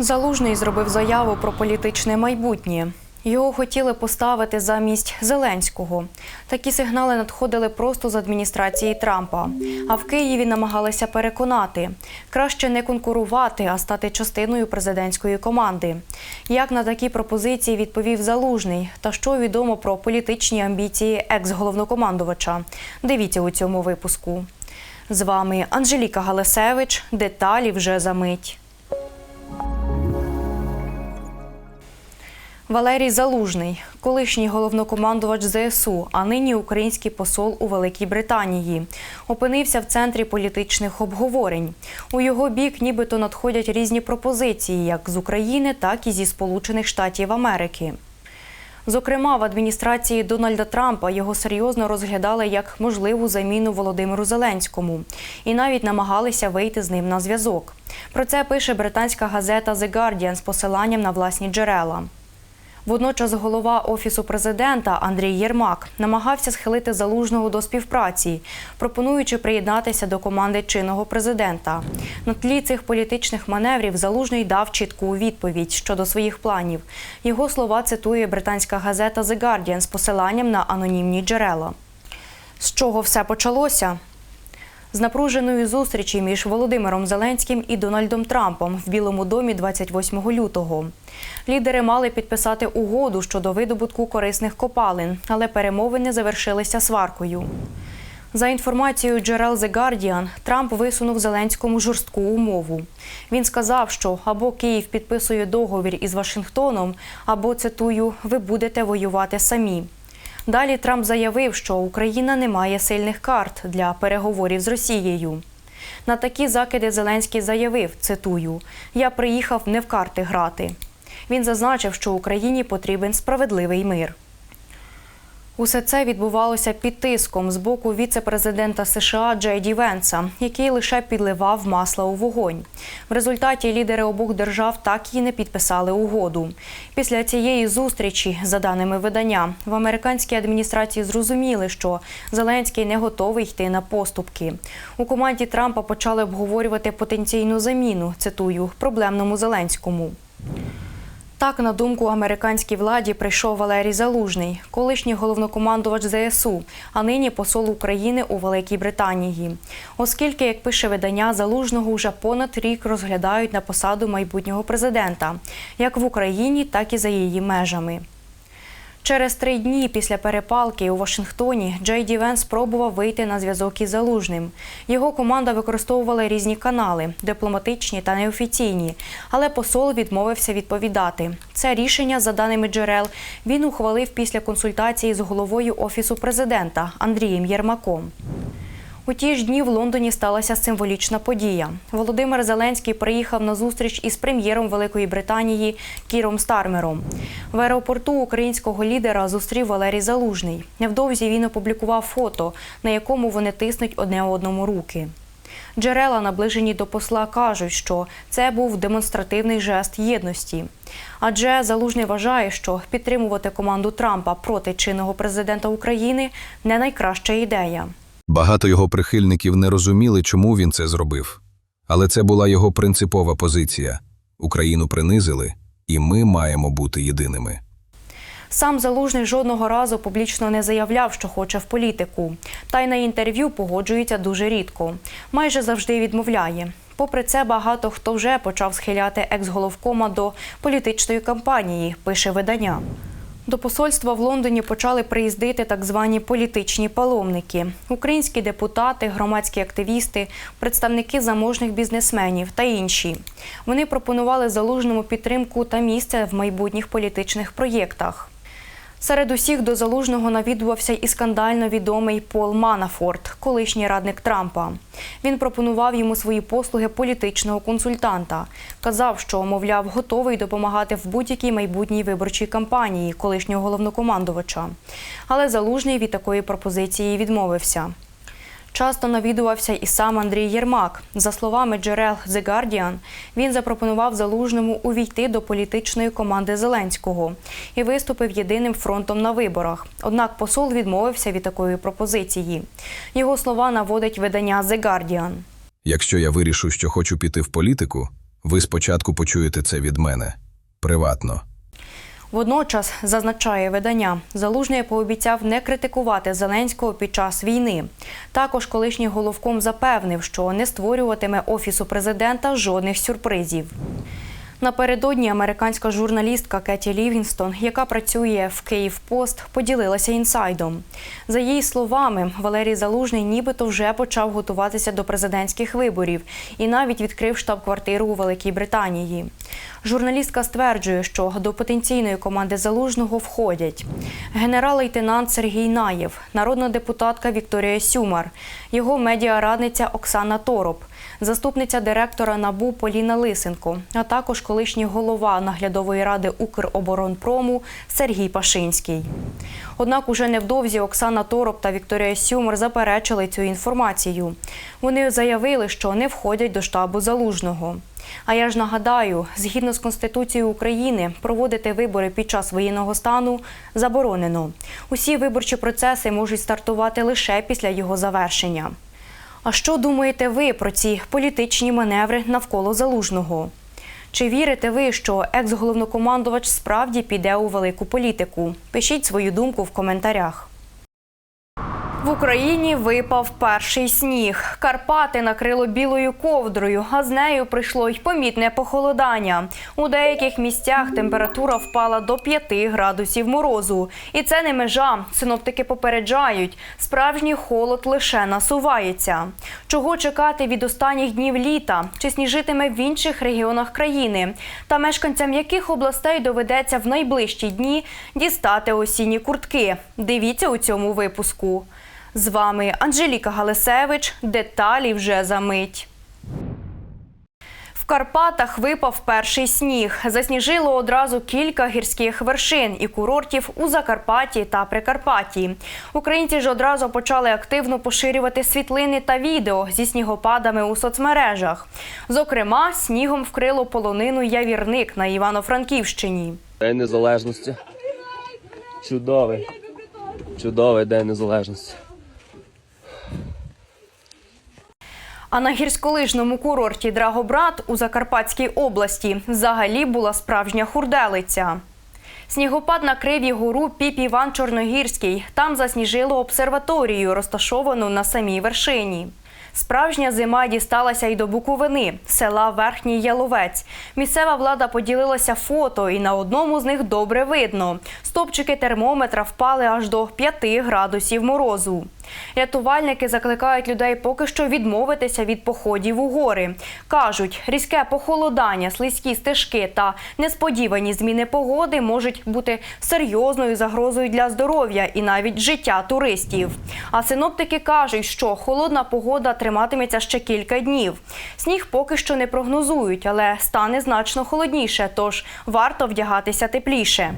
Залужний зробив заяву про політичне майбутнє. Його хотіли поставити замість Зеленського. Такі сигнали надходили просто з адміністрації Трампа. А в Києві намагалися переконати краще не конкурувати, а стати частиною президентської команди. Як на такі пропозиції відповів Залужний, та що відомо про політичні амбіції екс-головнокомандувача? Дивіться у цьому випуску. З вами Анжеліка Галасевич. Деталі вже за мить. Валерій Залужний, колишній головнокомандувач ЗСУ, а нині український посол у Великій Британії, опинився в центрі політичних обговорень. У його бік нібито надходять різні пропозиції, як з України, так і зі Сполучених Штатів Америки. Зокрема, в адміністрації Дональда Трампа його серйозно розглядали як можливу заміну Володимиру Зеленському і навіть намагалися вийти з ним на зв'язок. Про це пише британська газета The Guardian з посиланням на власні джерела. Водночас голова офісу президента Андрій Єрмак намагався схилити залужного до співпраці, пропонуючи приєднатися до команди чинного президента. На тлі цих політичних маневрів залужний дав чітку відповідь щодо своїх планів. Його слова цитує британська газета The Guardian з посиланням на анонімні джерела. З чого все почалося? З напруженої зустрічі між Володимиром Зеленським і Дональдом Трампом в Білому домі 28 лютого. Лідери мали підписати угоду щодо видобутку корисних копалин, але перемовини завершилися сваркою. За інформацією джерел The Guardian, Трамп висунув Зеленському жорстку умову. Він сказав, що або Київ підписує договір із Вашингтоном, або цитую, ви будете воювати самі. Далі Трамп заявив, що Україна не має сильних карт для переговорів з Росією. На такі закиди Зеленський заявив: цитую: Я приїхав не в карти грати. Він зазначив, що Україні потрібен справедливий мир. Усе це відбувалося під тиском з боку віце-президента США Джей Ді Венса, який лише підливав масло у вогонь. В результаті лідери обох держав так і не підписали угоду. Після цієї зустрічі, за даними видання, в американській адміністрації зрозуміли, що Зеленський не готовий йти на поступки. У команді Трампа почали обговорювати потенційну заміну. Цитую проблемному Зеленському. Так, на думку американській владі, прийшов Валерій Залужний, колишній головнокомандувач ЗСУ, а нині посол України у Великій Британії. Оскільки, як пише видання, залужного вже понад рік розглядають на посаду майбутнього президента, як в Україні, так і за її межами. Через три дні після перепалки у Вашингтоні Джей Ді Венс спробував вийти на зв'язок із Залужним. Його команда використовувала різні канали дипломатичні та неофіційні, але посол відмовився відповідати. Це рішення, за даними джерел, він ухвалив після консультації з головою офісу президента Андрієм Єрмаком. У ті ж дні в Лондоні сталася символічна подія. Володимир Зеленський приїхав на зустріч із прем'єром Великої Британії Кіром Стармером. В аеропорту українського лідера зустрів Валерій Залужний. Невдовзі він опублікував фото, на якому вони тиснуть одне одному руки. Джерела, наближені до посла, кажуть, що це був демонстративний жест єдності. Адже Залужний вважає, що підтримувати команду Трампа проти чинного президента України не найкраща ідея. Багато його прихильників не розуміли, чому він це зробив. Але це була його принципова позиція. Україну принизили, і ми маємо бути єдиними. Сам Залужний жодного разу публічно не заявляв, що хоче в політику. Та й на інтерв'ю погоджується дуже рідко. Майже завжди відмовляє. Попри це, багато хто вже почав схиляти екс-головкома до політичної кампанії, пише видання. До посольства в Лондоні почали приїздити так звані політичні паломники: українські депутати, громадські активісти, представники заможних бізнесменів та інші. Вони пропонували залужному підтримку та місце в майбутніх політичних проєктах. Серед усіх до залужного навідувався і скандально відомий Пол Манафорт, колишній радник Трампа. Він пропонував йому свої послуги політичного консультанта. Казав, що, мовляв, готовий допомагати в будь-якій майбутній виборчій кампанії колишнього головнокомандувача. Але залужний від такої пропозиції відмовився. Часто навідувався і сам Андрій Єрмак. За словами джерел The Guardian, він запропонував залужному увійти до політичної команди Зеленського і виступив єдиним фронтом на виборах. Однак посол відмовився від такої пропозиції. Його слова наводить видання The Guardian. Якщо я вирішу, що хочу піти в політику, Ви спочатку почуєте це від мене приватно. Водночас зазначає видання, залужний пообіцяв не критикувати Зеленського під час війни. Також колишній головком запевнив, що не створюватиме офісу президента жодних сюрпризів. Напередодні американська журналістка Кеті Лівінстон, яка працює в Київпост, поділилася інсайдом. За її словами, Валерій Залужний нібито вже почав готуватися до президентських виборів і навіть відкрив штаб-квартиру у Великій Британії. Журналістка стверджує, що до потенційної команди Залужного входять генерал-лейтенант Сергій Наєв, народна депутатка Вікторія Сюмар, його медіарадниця Оксана Тороп, заступниця директора НАБУ Поліна Лисенко, а також колишній голова наглядової ради Укроборонпрому Сергій Пашинський. Однак уже невдовзі Оксана Тороп та Вікторія Сюмер заперечили цю інформацію. Вони заявили, що не входять до штабу залужного. А я ж нагадаю, згідно з Конституцією України, проводити вибори під час воєнного стану заборонено. Усі виборчі процеси можуть стартувати лише після його завершення. А що думаєте ви про ці політичні маневри навколо залужного? Чи вірите ви, що екс-головнокомандувач справді піде у велику політику? Пишіть свою думку в коментарях. В Україні випав перший сніг. Карпати накрило білою ковдрою, а з нею прийшло й помітне похолодання. У деяких місцях температура впала до 5 градусів морозу. І це не межа. Синоптики попереджають, справжній холод лише насувається. Чого чекати від останніх днів літа? Чи сніжитиме в інших регіонах країни? Та мешканцям яких областей доведеться в найближчі дні дістати осінні куртки? Дивіться у цьому випуску. З вами Анжеліка Галисевич. Деталі вже за мить. В Карпатах випав перший сніг. Засніжило одразу кілька гірських вершин і курортів у Закарпатті та Прикарпатті. Українці ж одразу почали активно поширювати світлини та відео зі снігопадами у соцмережах. Зокрема, снігом вкрило полонину Явірник на Івано-Франківщині. День Незалежності. Чудовий. Чудовий День Незалежності. А на гірськолижному курорті Драгобрат у Закарпатській області взагалі була справжня хурделиця. Снігопад накрив і гору Піп Іван Чорногірський. Там засніжило обсерваторію, розташовану на самій вершині. Справжня зима дісталася й до Буковини, села Верхній Яловець. Місцева влада поділилася фото, і на одному з них добре видно. Стопчики термометра впали аж до 5 градусів морозу. Рятувальники закликають людей поки що відмовитися від походів у гори. Кажуть, різке похолодання, слизькі стежки та несподівані зміни погоди можуть бути серйозною загрозою для здоров'я і навіть життя туристів. А синоптики кажуть, що холодна погода триматиметься ще кілька днів. Сніг поки що не прогнозують, але стане значно холодніше, тож варто вдягатися тепліше.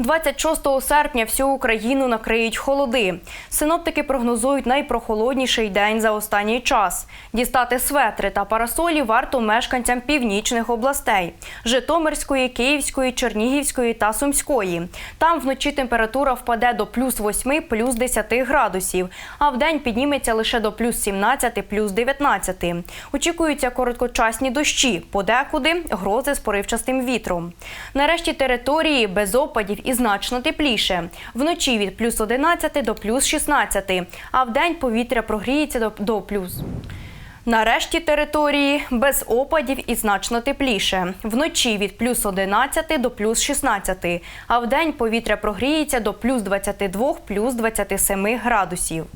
26 серпня всю Україну накриють холоди. Синоптики прогнозують найпрохолодніший день за останній час. Дістати светри та парасолі варто мешканцям північних областей Житомирської, Київської, Чернігівської та Сумської. Там вночі температура впаде до плюс 8, плюс 10 градусів, а вдень підніметься лише до плюс 17, плюс 19. Очікуються короткочасні дощі, подекуди грози з поривчастим вітром. Нарешті території без опадів і значно тепліше. Вночі від плюс 11 до плюс 16, а в день повітря прогріється до, плюс. Нарешті території без опадів і значно тепліше. Вночі від плюс 11 до плюс 16, а вдень повітря прогріється до плюс 22, плюс 27 градусів.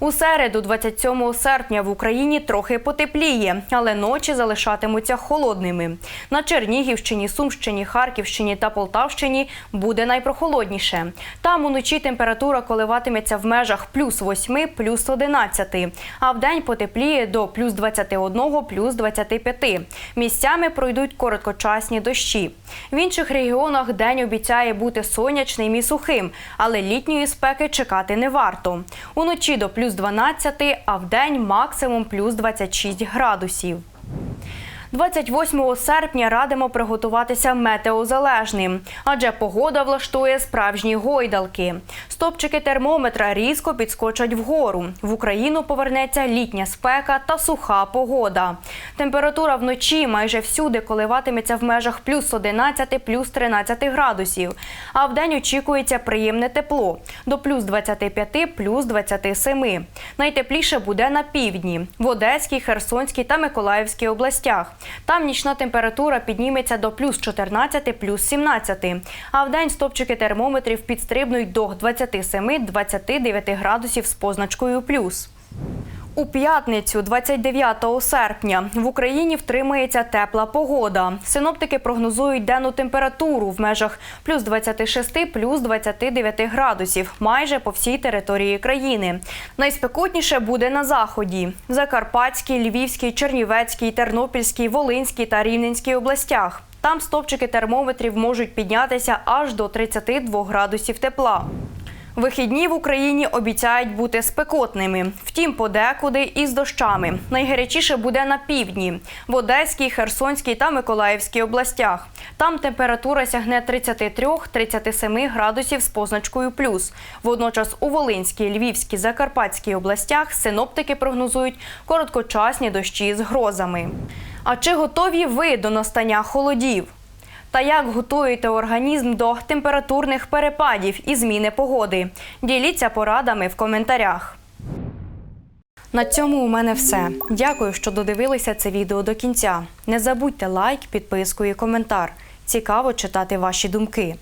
У середу, 27 серпня, в Україні трохи потепліє, але ночі залишатимуться холодними. На Чернігівщині, Сумщині, Харківщині та Полтавщині буде найпрохолодніше. Там уночі температура коливатиметься в межах плюс 8, плюс 11, а вдень потепліє до плюс 21, плюс 25. Місцями пройдуть короткочасні дощі. В інших регіонах день обіцяє бути сонячним і сухим, але літньої спеки чекати не варто. Уночі до плюс 12, а в день максимум плюс 26 градусів. 28 серпня радимо приготуватися метеозалежним, адже погода влаштує справжні гойдалки. Стопчики термометра різко підскочать вгору. В Україну повернеться літня спека та суха погода. Температура вночі майже всюди коливатиметься в межах плюс 11, плюс 13 градусів. А вдень очікується приємне тепло до плюс 25, плюс 27. Найтепліше буде на півдні в Одеській, Херсонській та Миколаївській областях. Там нічна температура підніметься до плюс 14, плюс 17. А вдень стопчики термометрів підстрибнуть до 27-29 градусів з позначкою плюс. У п'ятницю, 29 серпня, в Україні втримається тепла погода. Синоптики прогнозують денну температуру в межах плюс 26, плюс 29 градусів, майже по всій території країни. Найспекотніше буде на заході в Закарпатській, Львівській, Чернівецькій, Тернопільській, Волинській та Рівненській областях. Там стопчики термометрів можуть піднятися аж до 32 градусів тепла. Вихідні в Україні обіцяють бути спекотними. Втім, подекуди із дощами. Найгарячіше буде на півдні в Одеській, Херсонській та Миколаївській областях. Там температура сягне 33-37 градусів з позначкою плюс. Водночас у Волинській, Львівській, Закарпатській областях синоптики прогнозують короткочасні дощі з грозами. А чи готові ви до настання холодів? Та як готуєте організм до температурних перепадів і зміни погоди? Діліться порадами в коментарях. На цьому у мене все. Дякую, що додивилися це відео до кінця. Не забудьте лайк, підписку і коментар. Цікаво читати ваші думки.